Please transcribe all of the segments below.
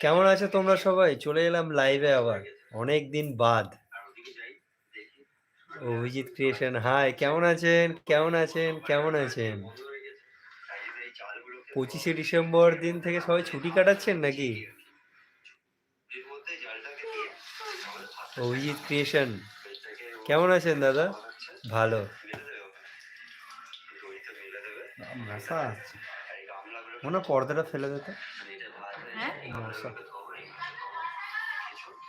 কেমন আছো তোমরা সবাই? চলে এলাম লাইভে আবার। অনেক দিন বাদ। অভিজিৎ ক্রিয়েশন হাই কেমন আছেন? কেমন আছেন? কেমন আছেন? পঁচিশে ডিসেম্বর দিন থেকে সবাই ছুটি কাটাচ্ছেন নাকি? অভিজিৎ ক্রিয়েশন কেমন আছেন দাদা? ভালো। মনে পর্দাটা ফেলে দিতে হ্যাঁ মশা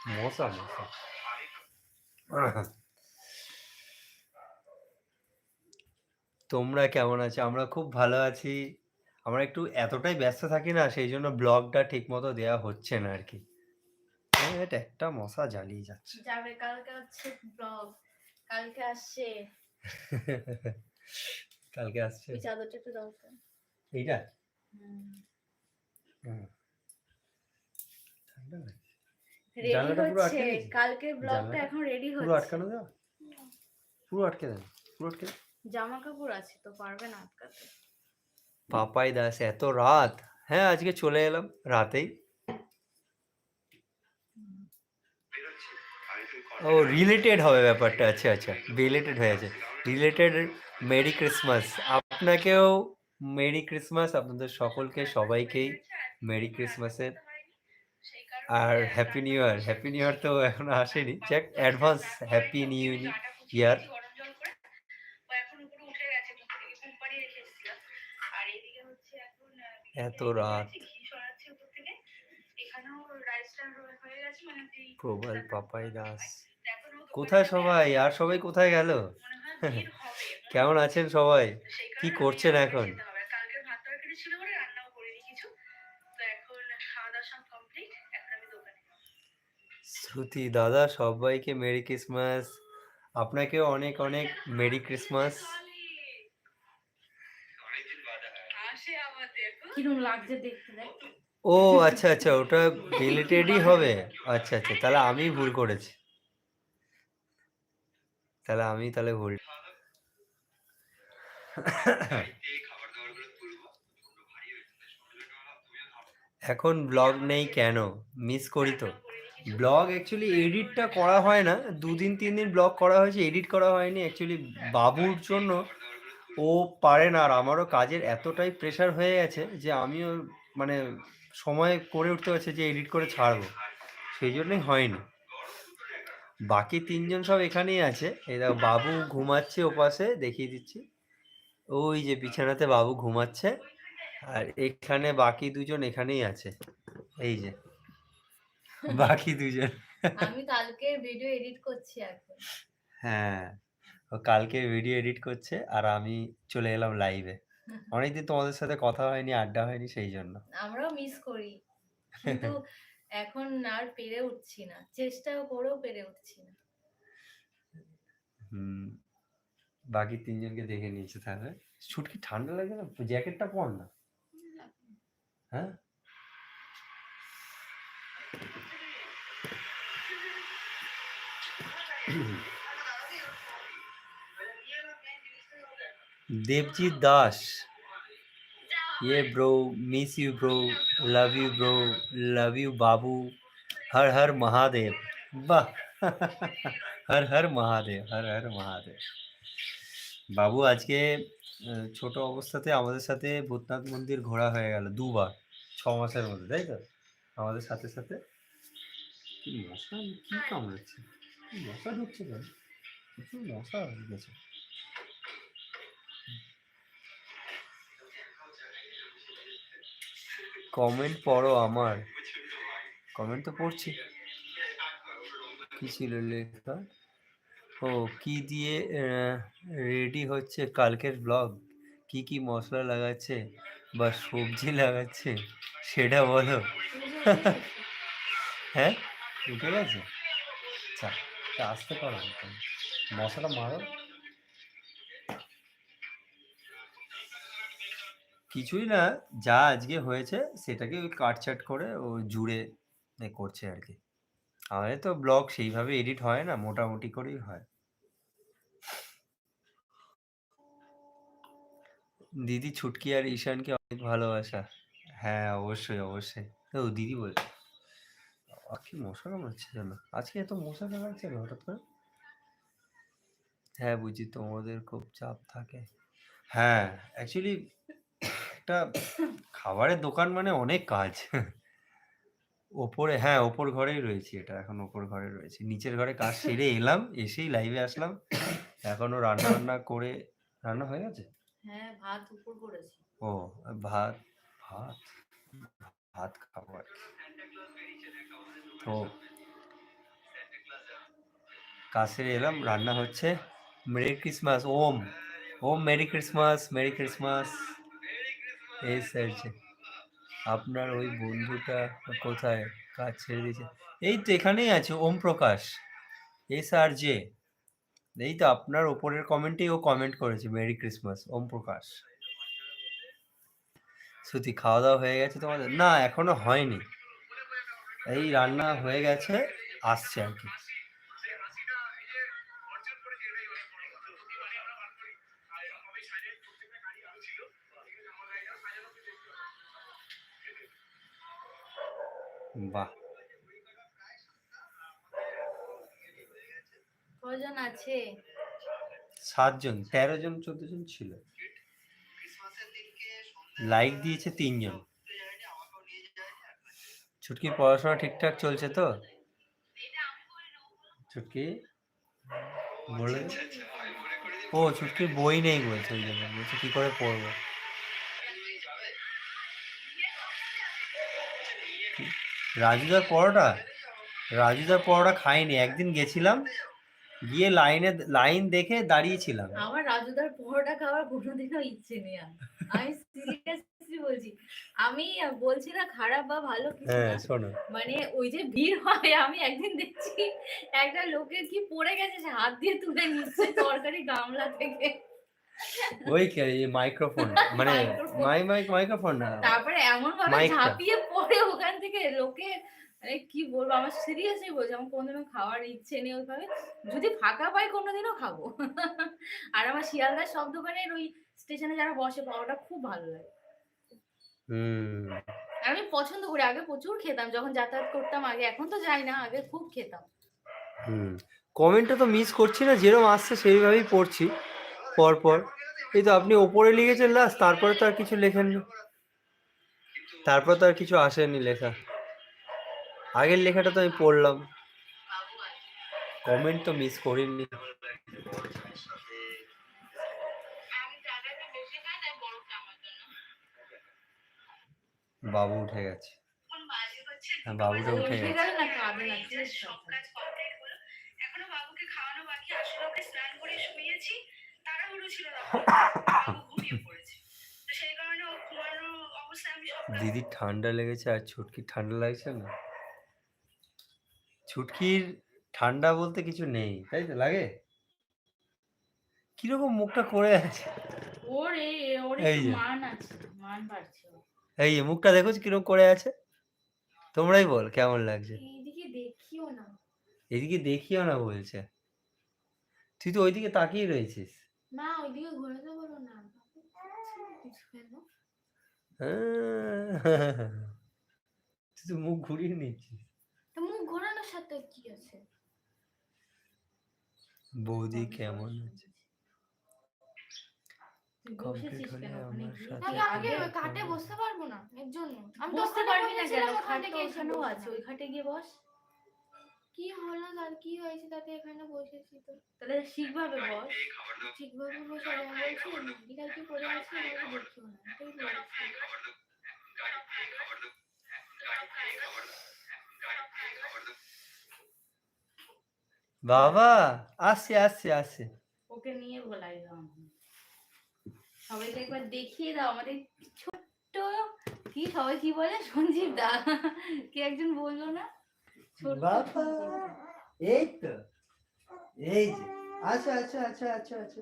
মশা মশা তোমরা কেমন আছো? আমরা খুব ভালো আছি। আমরা একটু এতটাই ব্যস্ত থাকি না সেই জন্য ব্লগটা ঠিক মতো দেওয়া হচ্ছে না আর কি। এটা একটা মশা জ্বালিয়ে যাচ্ছে। যাবে? কালকে হচ্ছে ব্লগ। কালকে আসছে। কালকে আসছে। চাদরটা একটু দরকার এইটা? হুম। ঠান্ডা লাগছে। রেডি হচ্ছে। আটকে ব্লগটা এখন রেডি পুরো আটকানো যাও পুরো আটকে দেন পুরো আটকে জামা কাপড় আছে তো পারবে না আটকাতে। পাপাই দাস এত রাত। হ্যাঁ আজকে চলে এলাম রাতেই। ও রিলেটেড হবে ব্যাপারটা। আচ্ছা আচ্ছা রিলেটেড হয়ে আছে। রিলেটেড মেরি ক্রিসমাস আপনাকেও মেরি ক্রিসমাস আপনাদের সকলকে সবাইকেই মেরি ক্রিসমাসের আর happy new year happy new year তো এখনও আসেনি। Check advance happy new year এত রাত। প্রবল পাপাই দাস। কোথায় সবাই? আর সবাই কোথায় গেল? কেমন আছেন সবাই? কি করছেন এখন? শ্রুতি দাদা সবাইকে মেরি ক্রিসমাস। আপনাকেও অনেক অনেক মেরি ক্রিসমাস। ও আচ্ছা আচ্ছা ওটা রিলেটেডই হবে। আচ্ছা আচ্ছা তাহলে আমি ভুল করেছি। তাহলে আমি তাহলে ভুল। এখন ব্লগ নেই কেন? মিস করি তো। ব্লগ অ্যাকচুয়ালি এডিটটা করা হয় না। দুদিন, তিন দিন ব্লগ করা হয়েছে এডিট করা হয়নি। অ্যাকচুয়ালি বাবুর জন্য ও পারে না। আর আমারও কাজের এতটাই প্রেশার হয়ে গেছে যে আমিও মানে সময় করে উঠতে পারছি যে এডিট করে ছাড়বো। সেই জন্যই হয়নি। বাকি তিনজন সব এখানেই আছে। এই দেখো, বাবু ঘুমাচ্ছে ওপাশে দেখিয়ে দিচ্ছি। ওই যে বিছানাতে বাবু ঘুমাচ্ছে। আর এখানে বাকি দুজন এখানেই আছে। এই যে। বাকি দুজন আমি কালকে ভিডিও এডিট করছি এখন। হ্যাঁ ও কালকে ভিডিও এডিট করছে আর আমি চলে এলাম লাইভে অনেকদিন তোমাদের সাথে কথা হয়নি আড্ডা হয়নি সেই জন্য। আমরাও মিস করি। কিন্তু এখন আর পেরে উঠছি না। চেষ্টাও করেও পেরে উঠছি না। হুম বাকি তিনজনকে দেখে নিয়েছে তাহলে। ছুটকি ঠান্ডা লাগে না? জ্যাকেটটা পর না? হ্যাঁ? देवजीत दास ये bro miss you bro love you bro love you बाबू हर हर महादेव वाह हर हर महादेव हर हर महादेव বাবু আজকে আহ, ছোট অবস্থাতে আমাদের সাথে ভূতনাথ মন্দির ঘোরা হয়ে গেল দুবার ছ মাসের মধ্যে তাই তো আমাদের সাথে সাথে কি মশা কি কামড়াচ্ছে কি মশা ঢুকছে কেন? প্রচুর মশা গেছে। কমেন্ট পড়ো আমার। কমেন্ট তো পড়ছি। কি ছিল লেখা? ও কি দিয়ে রেডি হচ্ছে কালকের ব্লগ কি কি মশলা লাগাচ্ছে বা সবজি লাগাচ্ছে সেটা বলো। হ্যাঁ? উঠে গেছে? আসতে পারো। মশাটা মারো। কিছুই না, যা আজকে হয়েছে সেটাকে ওই কাটছাট করে ও জুড়ে করছে আর কি। আমাদের তো ব্লগ সেইভাবে এডিট হয় না, মোটামুটি করেই হয়। দিদি ছুটকি আর ঈশানকে অনেক ভালোবাসা। হ্যাঁ অবশ্যই অবশ্যই। ও, দিদি বলছে। কি মশা কামড়াচ্ছে যেন? আজকে এত মশা কামড়াচ্ছে না হঠাৎ করে? হ্যাঁ বুঝি তোমাদের খুব চাপ থাকে। হ্যাঁ অ্যাকচুয়ালি একটা খাবারের দোকান মানে অনেক কাজ। ওপরে হ্যাঁ ওপর ঘরেই রয়েছি এটা এখন ওপর ঘরে রয়েছি। নিচের ঘরে কাজ সেরে এলাম এসেই লাইভে আসলাম। এখনও রান্না বান্না করে রান্না হয়ে গেছে? হ্যাঁ ভাত উপর করেছি। ও ভাত ভাত ভাত খাব আর কি। তো কাছে এলাম, রান্না হচ্ছে। Merry Christmas Om. Om merry Christmas merry Christmas এই স্যারছে আপনার ওই বন্ধুটা কোথায়? কাজ ছেড়ে দিয়েছে। এই তো এখানেই আছে, ওম প্রকাশ। এস আর জে এই তো আপনার ওপরের কমেন্টেই ও কমেন্ট করেছে মেরি ক্রিসমাস ওম প্রকাশ। শ্রুতি, খাওয়া দাওয়া হয়ে গেছে তোমাদের? না, এখনও হয়নি। এই রান্না হয়ে গেছে আসছে আর কি। বাহ। কজন আছে? সাতজন তেরো জন চোদ্দ জন ছিল। লাইক দিয়েছে তিনজন। ছুটকির পড়াশোনা ঠিকঠাক চলছে তো? ছুটকি বলে? ও ছুটকির বই নেই বলছে ওই জন্য। বলছে কি করে পড়ব? রাজুদার পরোটা? রাজুদার পরোটা খাইনি। একদিন গেছিলাম গিয়ে লাইনে লাইন দেখে দাঁড়িয়েছিলাম। আমার রাজুদার পরোটা খাওয়ার কোনোদিনও ইচ্ছে নেই। আমি সিরিয়াসলি বলছি। আমি বলছি না খারাপ বা ভালো কিছু হ্যাঁ না। মানে ওই যে ভিড় হয় আমি একদিন দেখছি একটা লোকের কি পড়ে গেছে হাত দিয়ে তুলে নিচ্ছে তরকারি গামলা থেকে। ওই মাইক্রোফোন মানে মাই মাইক মাইক্রোফোন না। তারপরে এমন ভাবে ঝাঁপিয়ে পড়ে ওখান থেকে লোকে মানে কি বলব আমার সিরিয়াসলি বলছি আমার কোনোদিনও খাওয়ার ইচ্ছে নেই ওইভাবে। যদি ফাঁকা পাই কোনোদিনও খাব। আর আমার শিয়ালদার সব দোকানের ওই স্টেশনে যারা বসে পাওয়াটা খুব ভালো লাগে। হুম। আমি পছন্দ করি। আগে প্রচুর খেতাম। যখন যাতায়াত করতাম আগে এখন তো যাই না আগে খুব খেতাম। হুম। কমেন্টটা তো মিস করছি না যেরকম আসছে সেইভাবেই পড়ছি পরপর। পর এই তো আপনি ওপরে লিখেছেন লাস্ট তারপরে তো আর কিছু লেখেননি। তারপর তো আর কিছু আসেনি লেখা। আগের লেখাটা তো আমি পড়লাম। কমেন্ট তো মিস করিনি। বাবু উঠে গেছে। হ্যাঁ বাবুটা উঠে গেছে। গেল না কাঁদে না এখনও বাবুকে খাওয়ানো বাকি। আসলে ওকে স্নান করে শুইয়েছি তাড়াহুড়ো ছিল না বাবু ঘুমিয়ে পড়েছে। তো সেই কারণে ও ঘুমানো অবস্থায় আমি সব কাজ দিদির ঠান্ডা লেগেছে আর ছুটকির ঠান্ডা লাগছে না? ছুটকির ঠান্ডা বলতে কিছু নেই তাই তো? লাগে? কীরকম মুখটা করে আছে? ওর ওর। মান মান বাড়ছে। এই মুখটা দেখো কীরকম করে আছে। তোমরাই বল কেমন লাগছে? এইদিকে দেখিও না। এদিকে দেখিও না বলছে। তুই তো ওইদিকে তাকিয়ে রয়েছিস। না ওইদিকে ঘোরাতে বলো না। হ্যাঁ। তুই তো মুখ ঘুরিয়ে নিচ্ছিস। মুখ ঘোরানোর সাথে কি আছে? বৌদি কেমন আছে? তুই হলে আমার সাথে আগে দেখা ওই খাটে করো। বসতে পারব না এর জন্য আমি বসতে পারবি না কেন বসেছিলাম, ওখান খাট থেকে তো এসে আছে ওই খাটে গিয়ে বস কি হলো তার কি হয়েছে তাতে এখানে বসেছি তো তাহলে ঠিকভাবে বস ঠিকভাবে বসে আমি বলছি মেডিকেল কি করে আছে আমাকে দেখিও না বাবা আসছে আসছে আসছে ওকে নিয়ে বলাই দাও সবাইকে একবার দেখিয়ে দাও আমাদের ছোট্ট কি সবাই কি বলে? সঞ্জীব দা। কে একজন বলল না। এই তো এই যে আচ্ছা আচ্ছা আচ্ছা আচ্ছা আচ্ছা।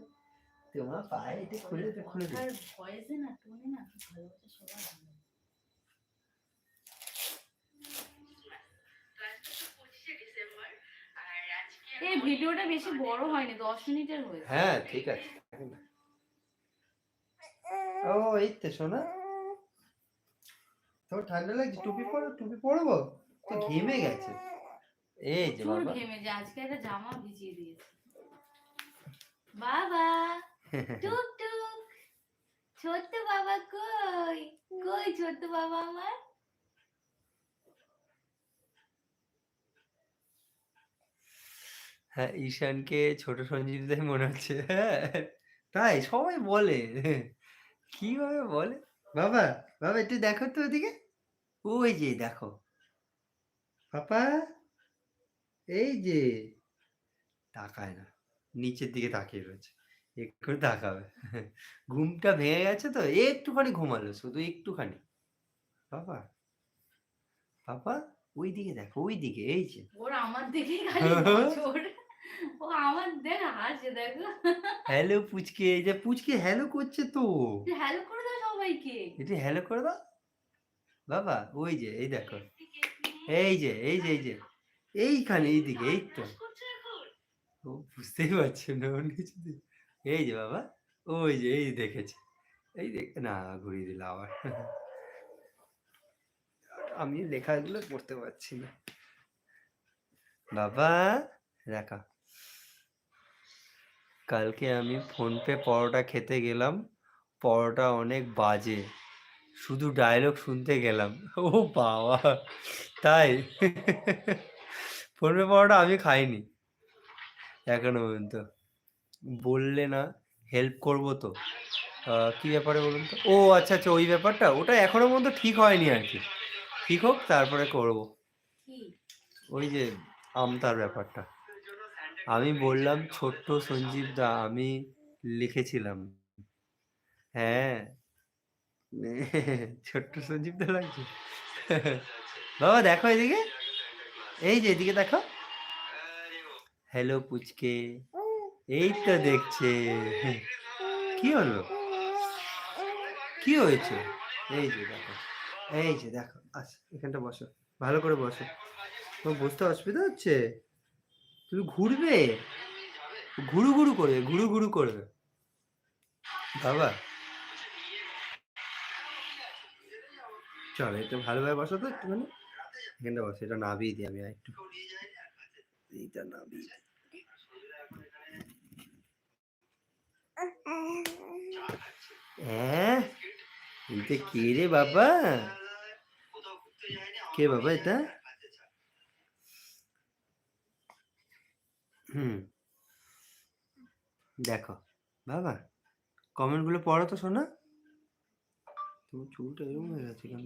তোমার পায়ে এটা খুলে দে খুলে দে। আর ভয়েসে না টোনে না ভালোবাসা সবার এই ভিডিওটা বেশি বড় হয়নি দশ মিনিটের হয়েছে। হ্যাঁ ঠিক আছে ও এই তো শোনা তোর ঠান্ডা লাগছে? টুপি পরো টুপি পরবো? তো ঘেমে গেছে। এই যে বাবা। ঘেমে যে আজকে একটা জামা ভিজিয়ে দিয়েছে। বাবা টুক টুক। ছোট্ট বাবা কই? কই ছোট্ট বাবা আমার? হ্যাঁ ঈশানকে ছোট সঞ্জীবদাই মনে হচ্ছে। হ্যাঁ তাই সবাই বলে। কীভাবে বলে? বাবা বাবা একটু দেখো তো ওদিকে। ওই যে দেখো। পাপা এই যে। তাকায় না নিচের দিকে তাকিয়ে রয়েছে। একটু তাকাবে। ঘুমটা ভেঙে গেছে তো একটুখানি ঘুমালো শুধু একটুখানি। বাবা পাপা ওই দিকে দেখো ওই দিকে এই যে। ওর আমার নজর ও আমার দেখ হাসে দেখো। হ্যালো পুচকে এই যে পুচকে হ্যালো করছে তো। হ্যালো করে দাও সবাইকে। একটু হ্যালো করে দাও? বাবা ওই যে এই দেখো। এই যে এই যে এই যে। এইখানে এইদিকে এই তো। ও বুঝতেই পারছে না নিচে এই যে বাবা ওই যে এই দেখেছে। এই দেখ না ঘুরিয়ে দিল আবার। আমি লেখাগুলো পড়তে পারছি না। বাবা দেখা কালকে আমি ফোনপে পরোটা খেতে গেলাম পরোটা অনেক বাজে। শুধু ডায়লগ শুনতে গেলাম। ও বাবা তাই? ফোনপে পরোটা আমি খাইনি। এখনও পর্যন্ত। বললে না হেল্প করব তো। কি ব্যাপারে বলুন তো? ও আচ্ছা আচ্ছা ওই ব্যাপারটা ওটা এখনও পর্যন্ত ঠিক হয়নি আর কি। ঠিক হোক তারপরে করব। ওই যে আমতার ব্যাপারটা। আমি বললাম, ছোট্ট সঞ্জীব দা, আমি লিখেছিলাম। হ্যাঁ। ছোট্ট সঞ্জীব দা লাগছে? বাবা, দেখো এদিকে। এই যে, এদিকে দেখো। হ্যালো পুচকে। এই তো দেখছে। কি হলো? কি হয়েছে? এই যে, দেখো। এই যে, দেখো। আচ্ছা এখানটা বসো। ভালো করে বসো। তোমার বসতে অসুবিধা হচ্ছে? তুমি ঘুরবে? ঘুরু ঘুরু করবে, ঘুরু ঘুরু করবে। বাবা। চলো, একটু ভালোভাবে বসো তো একটুখানি। এখানটা বসো, এটা নাবিয়ে দিই আমি একটু। এইটা নাবিয়ে। হ্যাঁ এটা কে রে বাবা? কে বাবা এটা? হুম। দেখো, বাবা কমেন্টগুলো পড়ো তো শোনা তোমার চুলটা এরকম হয়ে গেছে কেন?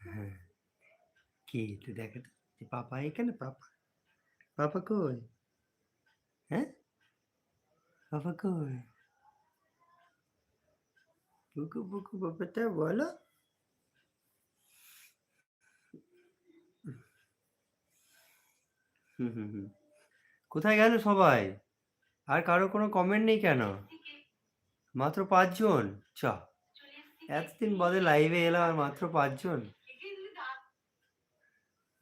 হ্যাঁ। কে তো দেখো যে পাপা, এখানে পাপা। পাপা কই? হ্যাঁ? পাপা কই? বুকু বুকু বাবাটা বলো হুম হুম হুম কোথায় গেল সবাই? আর কারও কোনো কমেন্ট নেই কেন? মাত্র পাঁচজন? চ এতদিন বাদে লাইভে এলাম আর মাত্র পাঁচজন।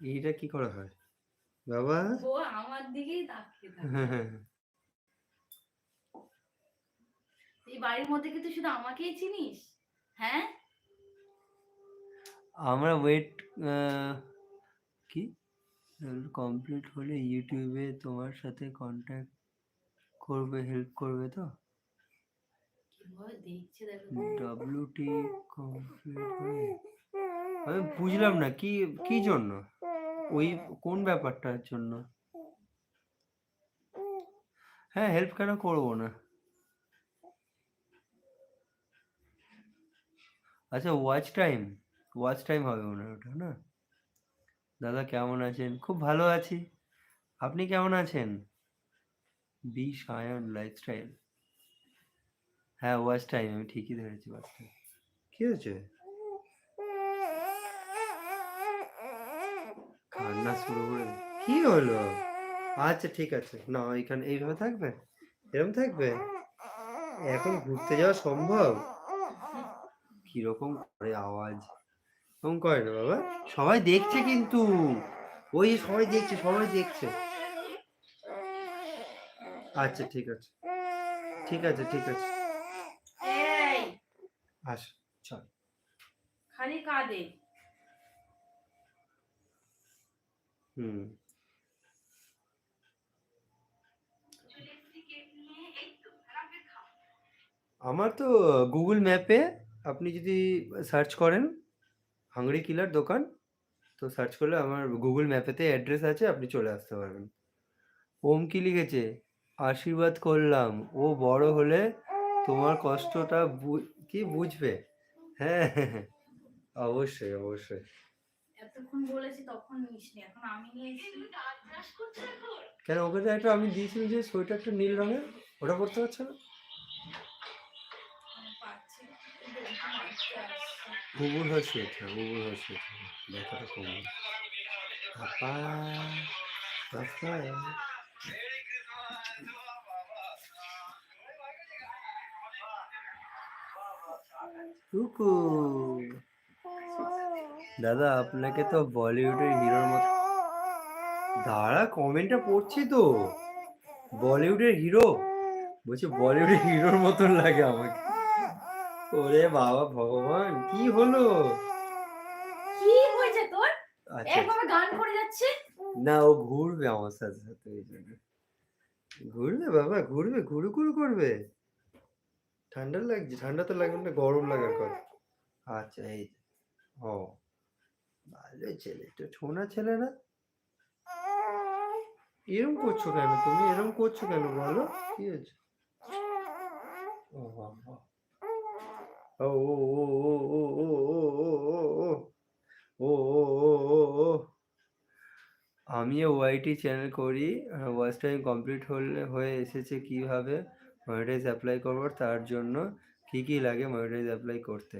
এইটা কি করা হয়? বাবা। ও আমার দিকেই তাকিয়ে থাকে এই বাড়ির মধ্যে কি তুই শুধু আমাকেই চিনিস? হ্যাঁ? আমরা ওয়েট কি? কমপ্লিট হলে ইউটিউবে তোমার সাথে কন্ট্যাক্ট করবে হেল্প করবে তো? ডাব্লিউটি কমপ্লিট হলে আমি বুঝলাম না কি কি জন্য? ওই কোন ব্যাপারটার জন্য? হ্যাঁ হেল্প কেন করব না? আচ্ছা ওয়াচ টাইম ওয়াচ টাইম হবে হয় ওটা, না? দাদা কেমন আছেন? খুব ভালো আছি। আপনি কেমন আছেন? বি সায়ন লাইফস্টাইল হ্যাঁ ওয়াচ টাইম আমি ঠিকই ধরেছি ওয়াচ টাইম কি হয়েছে? কান্না শুরু করে। কি হলো? আচ্ছা ঠিক আছে। না এখানে এইভাবে থাকবে? এরকম থাকবে? এখন ঘুরতে যাওয়া সম্ভব? কীরকম করে আওয়াজ? এরকম করে না বাবা। সবাই দেখছে কিন্তু। ওই সবাই দেখছে সবাই দেখছে। আচ্ছা ঠিক আছে। ঠিক আছে ঠিক আছে। আস চল। খালি কাঁদে। হুম। আমার তো গুগল ম্যাপে আপনি যদি সার্চ করেন হাংরি কিলার দোকান তো সার্চ করলে আমার গুগল ম্যাপেতে অ্যাড্রেস আছে আপনি চলে আসতে পারবেন। ওম কি লিখেছে? আশীর্বাদ করলাম। ও বড় হলে তোমার কষ্টটা বু- কি বুঝবে? হ্যাঁ হ্যাঁ, হ্যাঁ। অবশ্যই অবশ্যই। এতক্ষণ বলেছি তখন নিসনি এখন আমি কেন ওকে তো একটা আমি দিয়েছিলাম যে সোয়েটারটা নীল রঙের ওটা পরতে পারছে না? ওকে মারতে আসছে। উবুর হয় সোয়েটার উবুর হয় সোয়েটার কমে পাপা পাপা কুকু দাদা, আপনাকে তো বলিউডের হিরোর মতো দাঁড়া, কমেন্টটা পড়ছি তো। বলিউডের হিরো। বলছে বলিউডের হিরোর মতন লাগে আমাকে। ওরে বাবা ভগবান কি হলো? কি হয়েছে তোর? আচ্ছা একভাবে গান করে যাচ্ছে? না ও ঘুরবে আমার সাথে সাথে এই জন্য। ঘুরবে বাবা ঘুরবে ঘুরু ঘুরু করবে। ঠান্ডা লাগছে ঠান্ডা তো লাগবে না গরম লাগার কথা। আচ্ছা এই ও ভালো ছেলে তো ছোনা ছেলে না? এরম করছ কেন তুমি? এরম করছ কেন বলো? কি হয়েছে? ও বাবা। ও ও আমিও ওয়াইটি চ্যানেল করি ওয়াচ টাইম কমপ্লিট হলে হয়ে এসেছে কীভাবে মনিটাইজ অ্যাপ্লাই করব তার জন্য কি কি লাগে মনিটাইজ অ্যাপ্লাই করতে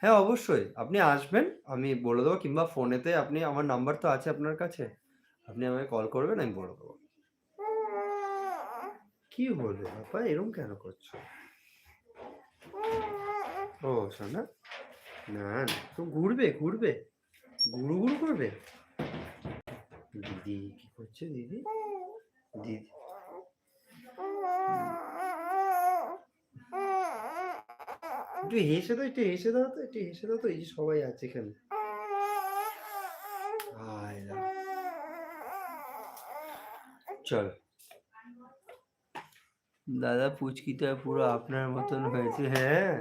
হ্যাঁ অবশ্যই আপনি আসবেন আমি বলে দেবো কিংবা ফোনেতে আপনি আমার নাম্বার তো আছে আপনার কাছে আপনি আমাকে কল করবেন আমি বলে দেবো কি হলো বাবা এরকম কেন করছ ও শোনা না না তো ঘুরবে ঘুরবে ঘুরু ঘুরু করবে দিদি কি করছে দিদি দিদি একটু হেসে দাও একটু হেসে দাও তো একটু হেসে দাও তো এই যে সবাই আছে এখানে। চল দাদা পুচকিটা পুরো আপনার মতন হয়েছে হ্যাঁ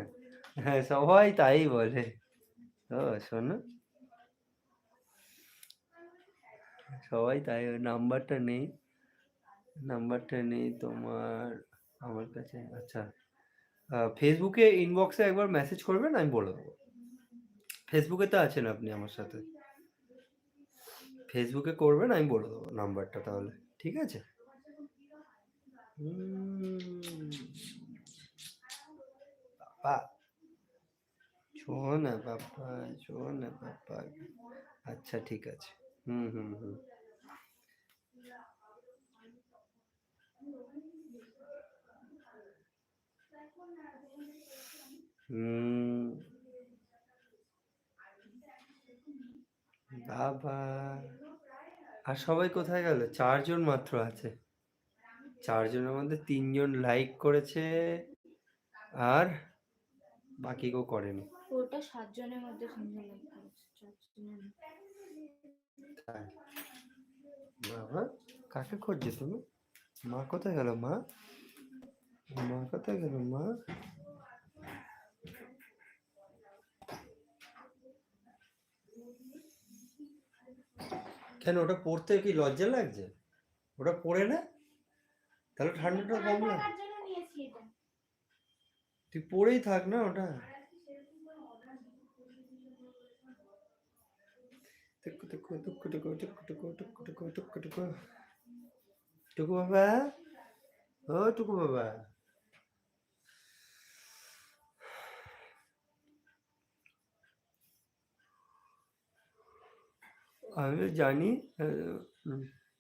হ্যাঁ সবাই তাই বলে। ও, শোনো। সবাই তাই নাম্বারটা নেই। নাম্বারটা নেই তোমার, আমার কাছে। আচ্ছা ফেসবুকে ইনবক্সে একবার মেসেজ করবেন, আমি বলে দেবো। ফেসবুকে তো আছেন আপনি আমার সাথে। ফেসবুকে করবেন, আমি বলে দেবো নাম্বারটা তাহলে। ঠিক আছে? বাবা। ছো না বাবা ছো না বাবা। আচ্ছা ঠিক আছে। হুম হুম হুম। হুম। বাবা। আর সবাই কোথায় গেল? চারজন মাত্র আছে। চারজনের মধ্যে তিনজন লাইক করেছে। আর বাকি কেউ করেনি। ওটা সাতজনের মধ্যে সুন্দর লাগছে চারজনের বাবা কাকে খুঁজছো তুমি? মা কোথায় গেল মা? মা কোথায় গেল মা? কেন ওটা পড়তে কি লজ্জা লাগছে? ওটা পড়ে না? তাহলে ঠান্ডাটা কম না? এটা। তুই পড়েই থাক না ওটা। টুকু টুকু টুকু টুকু টুকু টুকু টুকু টুকু টুকু টুকু টুকু বাবা ও টুকু বাবা আমি জানি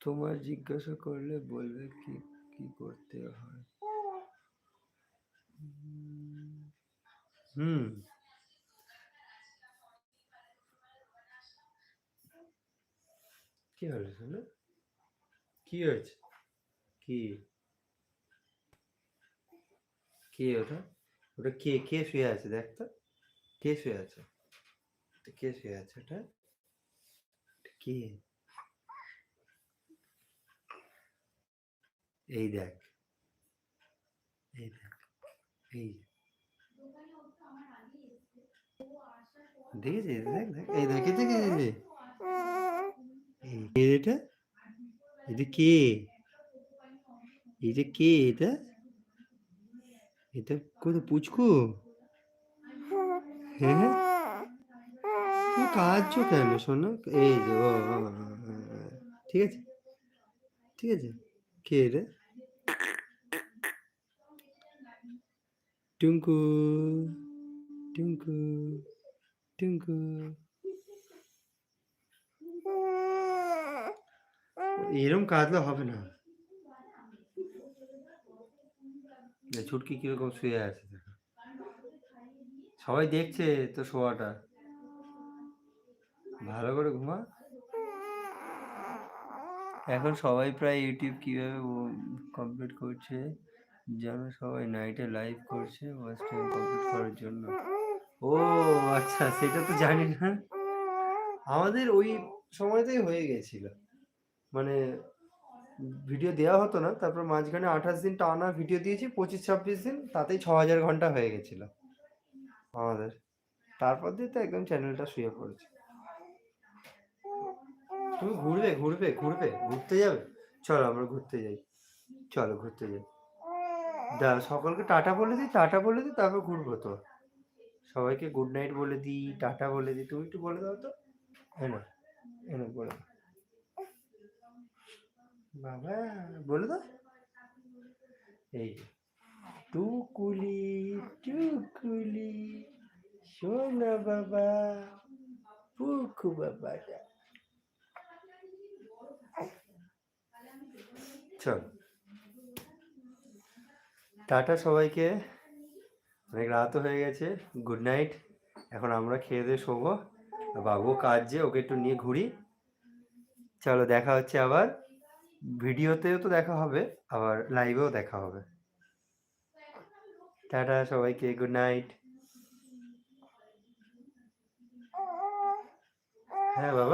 তোমার জিজ্ঞাসা করলে বলবে কি কি করতে হয়। হুম। কি হলো শোনো কি হয়েছে? কি? কে ওটা? ওটা কে? কে শুয়ে আছে দেখ তো? কে শুয়ে আছে? কে শুয়ে আছে এটা কে? এই দেখ। এই দেখ। এই দেখেছিস? দেখ দেখ। এই দেখে দেখেছিস? কে এটা এটা কে? এটা কে এটা? এটা কোথা পুচকু? হ্যাঁ হ্যাঁ। কাঁদছো কেন? শোনো, এই যে ঠিক আছে ঠিক আছে। কে রে টুঙ্কু টুঙ্কু টুঙ্কু। এরম কাঁদলে হবে না। ছুটকি কীরকম শুয়ে আছে। সবাই দেখছে তো শোয়াটা। ভালো করে ঘুমা। এখন সবাই প্রায় ইউটিউব কীভাবে কমপ্লিট করছে যেন সবাই নাইটে লাইভ করছে ওয়াচ টাইম কমপ্লিট করার জন্য। ও আচ্ছা সেটা তো জানি না। আমাদের ওই সময়তেই হয়ে গেছিল। মানে ভিডিও দেওয়া হতো না, তারপর মাঝখানে আঠাশ দিন টানা ভিডিও দিয়েছি, পঁচিশ ছাব্বিশ দিন, তাতেই ছ হাজার ঘণ্টা হয়ে গেছিল আমাদের। তারপর দিয়ে তো একদম চ্যানেলটা শুয়ে পড়েছে। তুমি ঘুরবে ঘুরবে ঘুরবে, ঘুরতে যাবে? চলো আমরা ঘুরতে যাই। চলো ঘুরতে যাই। দা, সকলকে টাটা বলে দিই, টাটা বলে দিই, তারপর ঘুরবো তো। সবাইকে গুড নাইট বলে দিই, টাটা বলে দিই। তুমি একটু বলে দাও তো। হ্যাঁ হ্যাঁ বলে দাও। বাবা, বলে দাও। এই টুকুলি টুকুলি, সোনা বাবা, পুকু বাবাটা। চল। টাটা সবাইকে। অনেক রাতও হয়ে গেছে। Good night. এখন আমরা খেয়ে দিয়ে শোবো। বাবু কাজ যে, ওকে একটু নিয়ে ঘুরি। চলো, দেখা হচ্ছে আবার। ভিডিওতেও তো দেখা হবে আবার লাইভেও দেখা হবে। টাটা সবাইকে গুড নাইট হ্যাঁ বাবা।